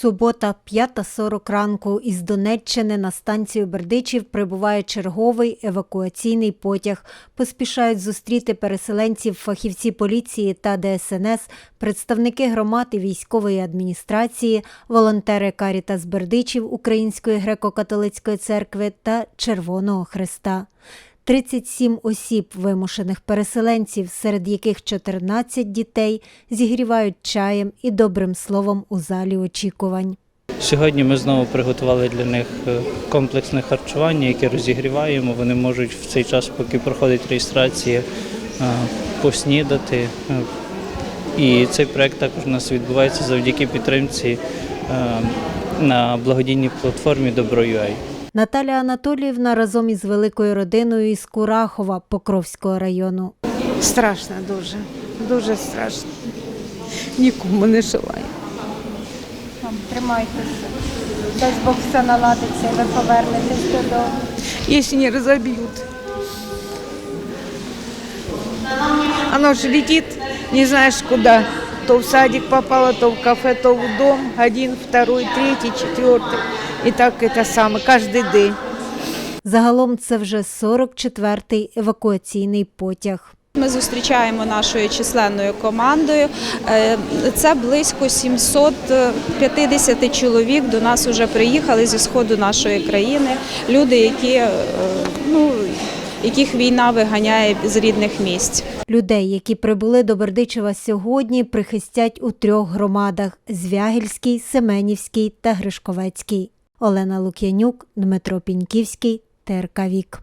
Субота, 5.40 ранку. Із Донеччини на станцію Бердичів прибуває черговий евакуаційний потяг. Поспішають зустріти переселенців фахівці поліції та ДСНС, представники громад і військової адміністрації, волонтери Карітас Бердичів Української греко-католицької церкви та Червоного Христа. 37 осіб вимушених переселенців, серед яких 14 дітей, зігрівають чаєм і добрим словом у залі очікувань. Сьогодні ми знову приготували для них е, комплексне харчування, яке розігріваємо. Вони можуть в цей час, поки проходить реєстрація, е, поснідати. Е, І цей проект також у нас відбувається завдяки підтримці на благодійній платформі Добро.ua. Наталя Анатоліївна разом із великою родиною із Курахова Покровського району. Страшно дуже, дуже страшно. Нікому не желаю. Тримайтеся. Дасть Бог все наладиться, і ви повернетесь додому. Если не разобьют. Оно же летит, не знаешь куда То в садик попало, то в кафе, то в дом. Один, второй, третий, четвертый. И так это самое, каждый день. Загалом це вже 44-й евакуаційний потяг. Ми зустрічаємо нашою численною командою. Е, Це близько 750 чоловік до нас вже приїхали зі сходу нашої країни. Люди, які е, ну яких війна виганяє з рідних місць. Людей, які прибули до Бердичева сьогодні, прихистять у трьох громадах: Звягільській, Семенівській та Гришковецькій. Олена Лук'янюк, Дмитро Піньківський, ТРК Вік.